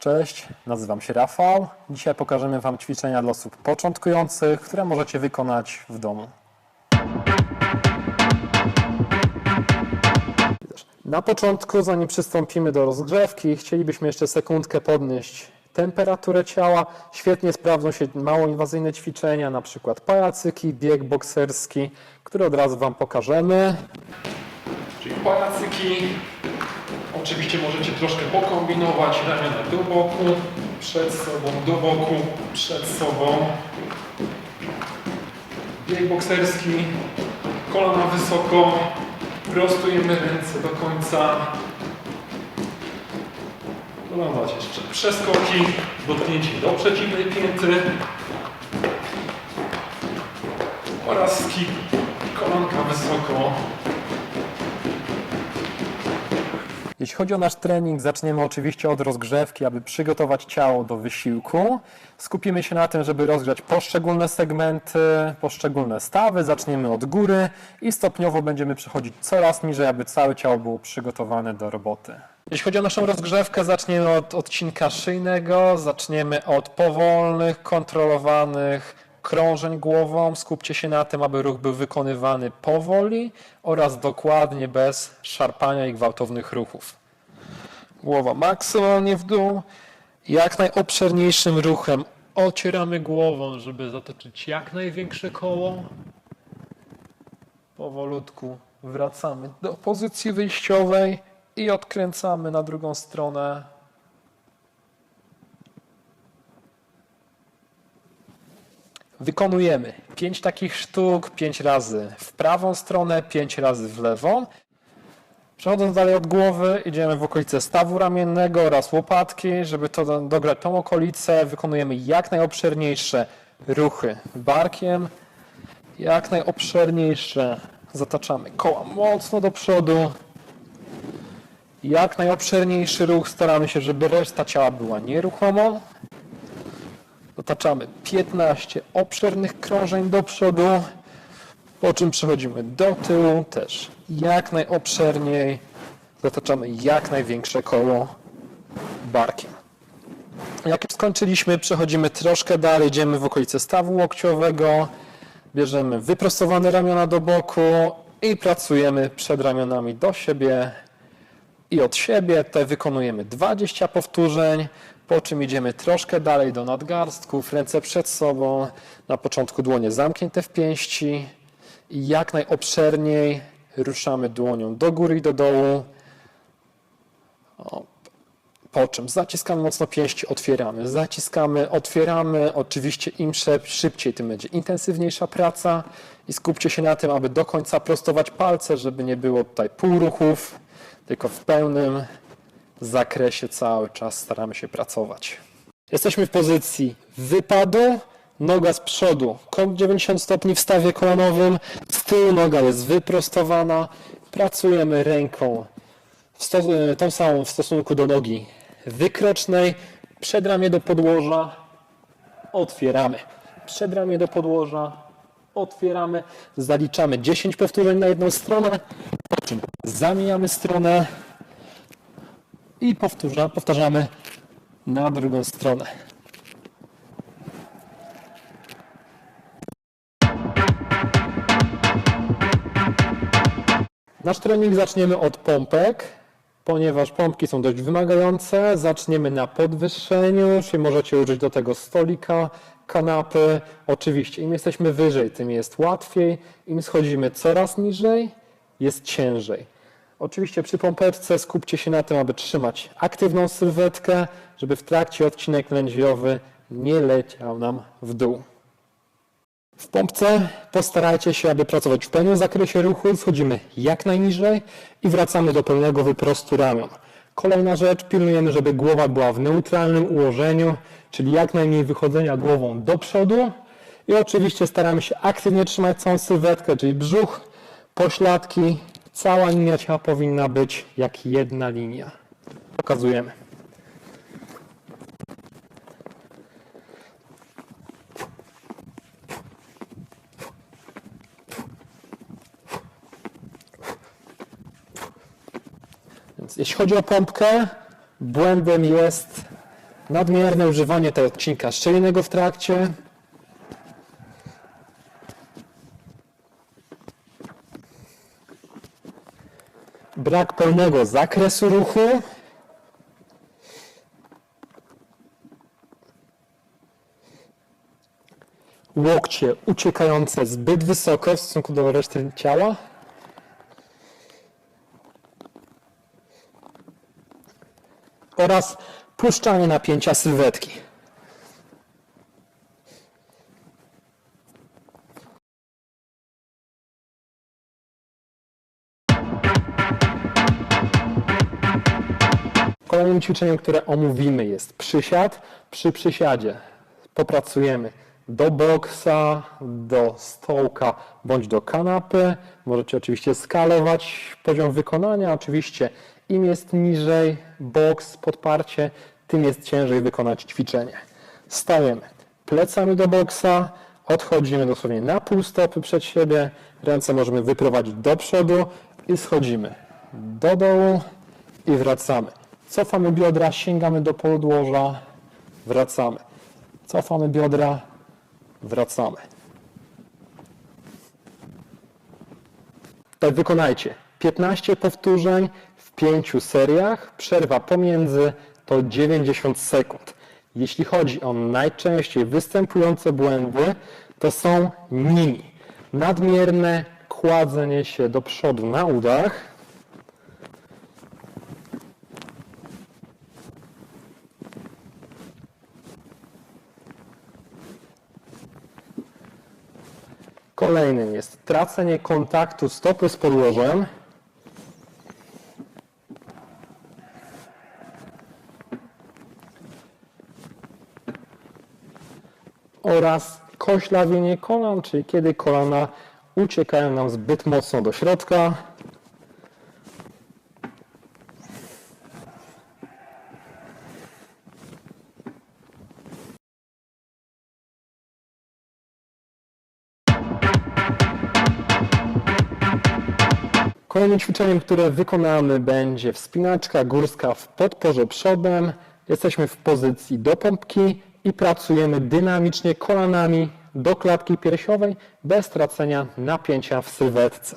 Cześć, nazywam się Rafał. Dzisiaj pokażemy Wam ćwiczenia dla osób początkujących, które możecie wykonać w domu. Na początku, zanim przystąpimy do rozgrzewki, chcielibyśmy jeszcze sekundkę podnieść temperaturę ciała. Świetnie sprawdzą się mało inwazyjne ćwiczenia, na przykład pajacyki, bieg bokserski, które od razu Wam pokażemy. Czyli pajacyki, Oczywiście możecie troszkę pokombinować ramiona do boku, przed sobą, do boku, przed sobą. Bieg bokserski, kolana wysoko, prostujemy ręce do końca. Kolanować jeszcze przeskoki, dotknięcie do przeciwnej pięty oraz skip, kolanka wysoko, Jeśli chodzi o nasz trening, zaczniemy oczywiście od rozgrzewki, aby przygotować ciało do wysiłku. Skupimy się na tym, żeby rozgrzać poszczególne segmenty, poszczególne stawy. Zaczniemy od góry i stopniowo będziemy przechodzić coraz niżej, aby całe ciało było przygotowane do roboty. Jeśli chodzi o naszą rozgrzewkę, zaczniemy od odcinka szyjnego, zaczniemy od powolnych, kontrolowanych krążeń głową. Skupcie się na tym, aby ruch był wykonywany powoli oraz dokładnie bez szarpania i gwałtownych ruchów. Głowa maksymalnie w dół. Jak najobszerniejszym ruchem ocieramy głową, żeby zatoczyć jak największe koło. Powolutku wracamy do pozycji wyjściowej i odkręcamy na drugą stronę. Wykonujemy 5 takich sztuk, 5 razy w prawą stronę, 5 razy w lewą. Przechodząc dalej od głowy, idziemy w okolice stawu ramiennego oraz łopatki. Żeby to do- dograć tą okolicę, wykonujemy jak najobszerniejsze ruchy barkiem, jak najobszerniejsze zataczamy koła mocno do przodu. Jak najobszerniejszy ruch staramy się, żeby reszta ciała była nieruchoma. Otaczamy 15 obszernych krążeń do przodu, po czym przechodzimy do tyłu też jak najobszerniej. Zataczamy jak największe koło barkiem. Jak już skończyliśmy, przechodzimy troszkę dalej, idziemy w okolice stawu łokciowego, bierzemy wyprostowane ramiona do boku i pracujemy przed ramionami do siebie i od siebie. Te wykonujemy 20 powtórzeń, po czym idziemy troszkę dalej do nadgarstków, ręce przed sobą, na początku dłonie zamknięte w pięści i jak najobszerniej ruszamy dłonią do góry i do dołu. Po czym zaciskamy mocno pięści, otwieramy, zaciskamy, otwieramy. Oczywiście im szybciej, tym będzie intensywniejsza praca i skupcie się na tym, aby do końca prostować palce, żeby nie było tutaj półruchów, tylko w pełnym zakresie cały czas staramy się pracować. Jesteśmy w pozycji wypadu, noga z przodu, kąt 90 stopni w stawie kolanowym, z tyłu noga jest wyprostowana, pracujemy ręką sto, tą samą w stosunku do nogi wykrocznej, przedramię do podłoża, otwieramy, przedramię do podłoża, otwieramy, zaliczamy 10 powtórzeń na jedną stronę, po czym zamieniamy stronę, i powtórza, powtarzamy na drugą stronę. Nasz trening zaczniemy od pompek, ponieważ pompki są dość wymagające. Zaczniemy na podwyższeniu, czyli możecie użyć do tego stolika, kanapy. Oczywiście im jesteśmy wyżej, tym jest łatwiej. Im schodzimy coraz niżej, jest ciężej. Oczywiście przy pompeczce skupcie się na tym, aby trzymać aktywną sylwetkę, żeby w trakcie odcinek lędźwiowy nie leciał nam w dół. W pompce postarajcie się, aby pracować w pełnym zakresie ruchu. Schodzimy jak najniżej i wracamy do pełnego wyprostu ramion. Kolejna rzecz, pilnujemy, żeby głowa była w neutralnym ułożeniu, czyli jak najmniej wychodzenia głową do przodu. I oczywiście staramy się aktywnie trzymać całą sylwetkę, czyli brzuch, pośladki, cała linia ciała powinna być jak jedna linia. Pokazujemy. Więc jeśli chodzi o pompkę, błędem jest Nadmierne używanie tego odcinka szczelinnego w trakcie. Brak pełnego zakresu ruchu. Łokcie uciekające zbyt wysoko w stosunku do reszty ciała. Oraz puszczanie napięcia sylwetki. Ćwiczeniem, które omówimy jest przysiad. Przy przysiadzie popracujemy do boksa, do stołka bądź do kanapy. Możecie oczywiście skalować poziom wykonania. Oczywiście im jest niżej boks, podparcie, tym jest ciężej wykonać ćwiczenie. Stajemy plecami do boksa, odchodzimy dosłownie na pół stopy przed siebie, ręce możemy wyprowadzić do przodu i schodzimy do dołu i wracamy. Cofamy biodra, sięgamy do podłoża, wracamy. Cofamy biodra, wracamy. Tak wykonajcie 15 powtórzeń w 5 seriach. Przerwa pomiędzy to 90 sekund. Jeśli chodzi o najczęściej występujące błędy, to są nimi. Nadmierne kładzenie się do przodu na udach, Kolejnym jest tracenie kontaktu stopy z podłożem. Oraz koślawienie kolan, czyli kiedy kolana uciekają nam zbyt mocno do środka. Kolejnym ćwiczeniem, które wykonamy będzie wspinaczka górska w podporze przodem. Jesteśmy w pozycji do pompki i pracujemy dynamicznie kolanami do klatki piersiowej bez tracenia napięcia w sylwetce.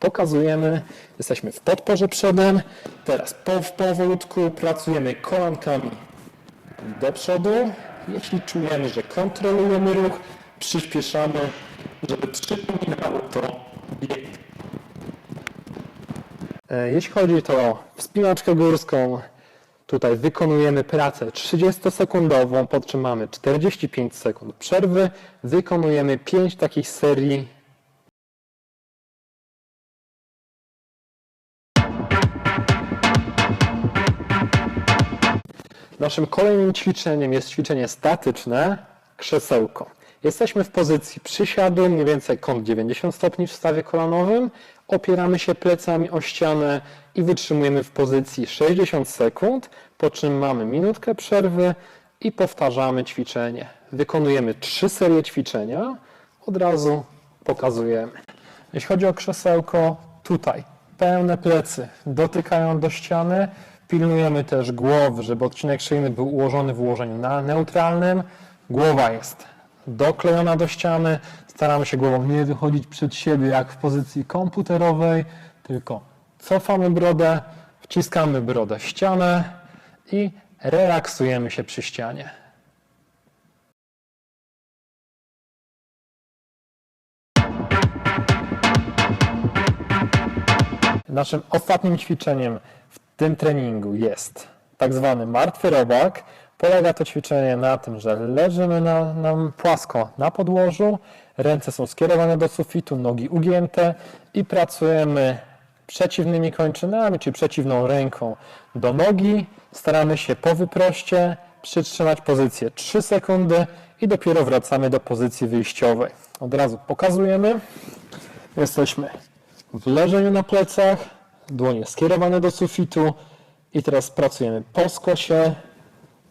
Pokazujemy, jesteśmy w podporze przodem. Teraz po, powolutku pracujemy kolankami do przodu. Jeśli czujemy, że kontrolujemy ruch, przyspieszamy, żeby przypominało to bieg. E, Jeśli chodzi to o wspinaczkę górską, tutaj wykonujemy pracę 30-sekundową, po czym mamy 45 sekund przerwy. Wykonujemy 5 takich serii. Naszym kolejnym ćwiczeniem jest ćwiczenie statyczne, krzesełko. Jesteśmy w pozycji przysiadu, mniej więcej kąt 90 stopni w stawie kolanowym. Opieramy się plecami o ścianę i wytrzymujemy w pozycji 60 sekund, po czym mamy minutkę przerwy i powtarzamy ćwiczenie. Wykonujemy trzy serie ćwiczenia, od razu pokazujemy. Jeśli chodzi o krzesełko, tutaj pełne plecy dotykają do ściany. Pilnujemy też głowy, żeby odcinek szyjny był ułożony w ułożeniu na neutralnym. Głowa jest doklejona do ściany. Staramy się głową nie wychodzić przed siebie jak w pozycji komputerowej, tylko cofamy brodę, wciskamy brodę w ścianę i relaksujemy się przy ścianie. Naszym ostatnim ćwiczeniem w tym treningu jest tak zwany martwy robak. Polega to ćwiczenie na tym, że leżymy na, na płasko na podłożu, ręce są skierowane do sufitu, nogi ugięte i pracujemy przeciwnymi kończynami, czyli przeciwną ręką do nogi. Staramy się po wyproście przytrzymać pozycję 3 sekundy i dopiero wracamy do pozycji wyjściowej. Od razu pokazujemy. Jesteśmy w leżeniu na plecach, dłonie skierowane do sufitu i teraz pracujemy po skosie,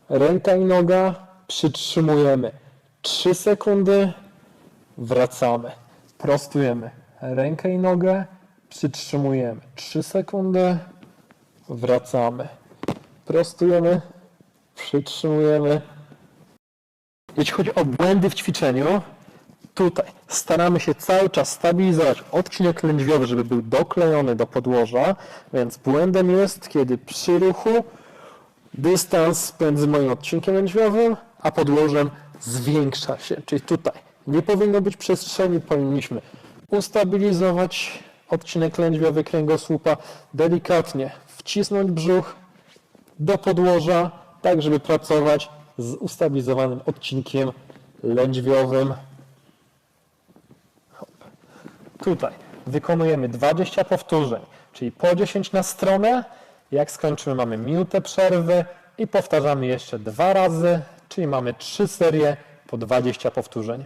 ręka i noga, przytrzymujemy. 3 sekundy, wracamy, prostujemy. Rękę i nogę, przytrzymujemy. 3 sekundy, wracamy, prostujemy, Przytrzymujemy. Jeśli chodzi o błędy w ćwiczeniu, tutaj staramy się cały czas stabilizować odcinek lędźwiowy, żeby był doklejony do podłoża, więc błędem jest, kiedy przy ruchu dystans między moim odcinkiem lędźwiowym a podłożem zwiększa się. Czyli tutaj nie powinno być przestrzeni, powinniśmy ustabilizować odcinek lędźwiowy kręgosłupa, delikatnie wcisnąć brzuch do podłoża, tak żeby pracować z ustabilizowanym odcinkiem lędźwiowym. Hop. Tutaj wykonujemy 20 powtórzeń, czyli po 10 na stronę. Jak skończymy, mamy minutę przerwy i powtarzamy jeszcze dwa razy, czyli mamy trzy serie po 20 powtórzeń.